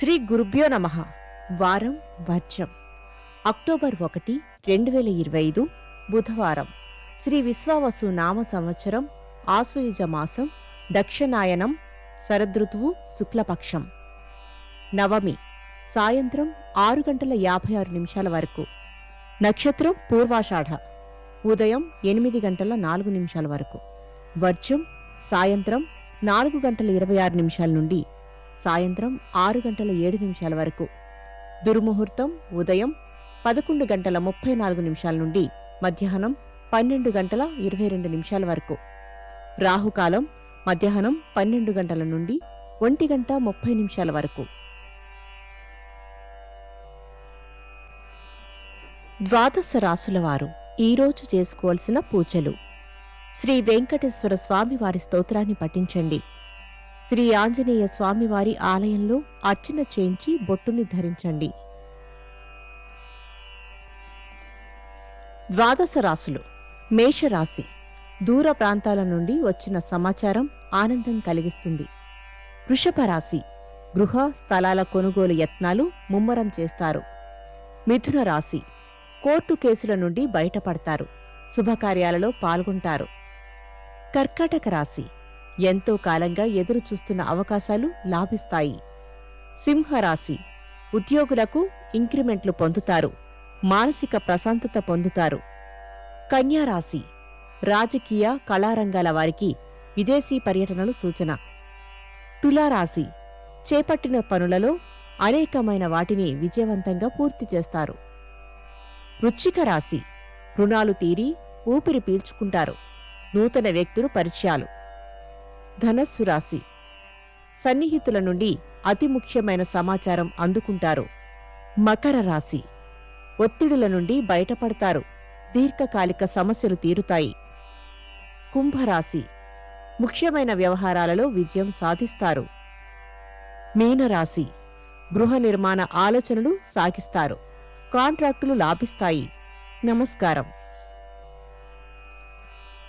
శ్రీ గురుభ్యో నమ. వారం వర్జం. అక్టోబర్ ఒకటి రెండు వేల ఇరవై ఐదు బుధవారం. శ్రీ విశ్వావసు నామ సంవత్సరం ఆశ్వయుజ మాసం దక్షిణాయనం శరదృతువు శుక్లపక్షం. నవమి సాయంత్రం ఆరు గంటల యాభై ఆరు నిమిషాల వరకు. నక్షత్రం పూర్వాషాఢ. ఉదయం ఎనిమిది గంటల నాలుగు నిమిషాల వరకు. వర్జం సాయంత్రం నాలుగు గంటల ఇరవై ఆరు నిమిషాల నుండి సాయంత్రం ఆరు గంటల ఏడు నిమిషాల వరకు. దుర్ముహూర్తం ఉదయం పదకొండు గంటల ముప్పై నాలుగు నిమిషాల నుండి మధ్యాహ్నం పన్నెండు గంటల ఇరవై రెండు నిమిషాల వరకు. రాహుకాలం మధ్యాహ్నం పన్నెండు గంటల నుండి ఒంటి గంట ముప్పై నిమిషాల వరకు. ద్వాదశ రాసులవారు ఈరోజు చేసుకోవలసిన పూజలు. శ్రీ వెంకటేశ్వర స్వామివారి స్తోత్రాన్ని పఠించండి. శ్రీ ఆంజనేయ స్వామివారి ఆలయంలో అర్చన చేయించి బొట్టుని ధరించండి. ద్వాదశ రాశులు. మేషరాశి. దూర ప్రాంతాల నుండి వచ్చిన సమాచారం ఆనందం కలిగిస్తుంది. వృషభ రాశి. గృహ స్థలాల కొనుగోలు యత్నాలు ముమ్మరం చేస్తారు. మిథున రాశి. కోర్టు కేసుల నుండి బయటపడతారు. శుభకార్యాలలో పాల్గొంటారు. కర్కాటక రాశి. ఎంతో కాలంగా ఎదురు చూస్తున్న అవకాశాలు లాభిస్తాయి. సింహరాశి ఉద్యోగులకు ఇంక్రిమెంట్లు పొందుతారు. మానసిక ప్రశాంతత పొందుతారు. కన్యారాశి రాజకీయ కళారంగాల వారికి విదేశీ పర్యటనలు సూచన. తులారాశి చేపట్టిన పనులలో అనేకమైన వాటిని విజయవంతంగా పూర్తి చేస్తారు. వృచ్చిక రాశి రుణాలు తీరి ఊపిరి పీల్చుకుంటారు. నూతన వ్యక్తులు పరిచయాలు. ధనస్సు రాశి సన్నిహితుల నుండి అతి ముఖ్యమైన సమాచారం అందుకుంటారు. మకర రాశి ఒత్తిడుల నుండి బయటపడతారు. దీర్ఘకాలిక సమస్యలు తీరుతాయి. కుంభరాశి ముఖ్యమైన వ్యవహారాలలో విజయం సాధిస్తారు. మీనరాశి గృహ నిర్మాణ ఆలోచనలు సాగిస్తారు. కాంట్రాక్టులు లాభిస్తాయి. నమస్కారం.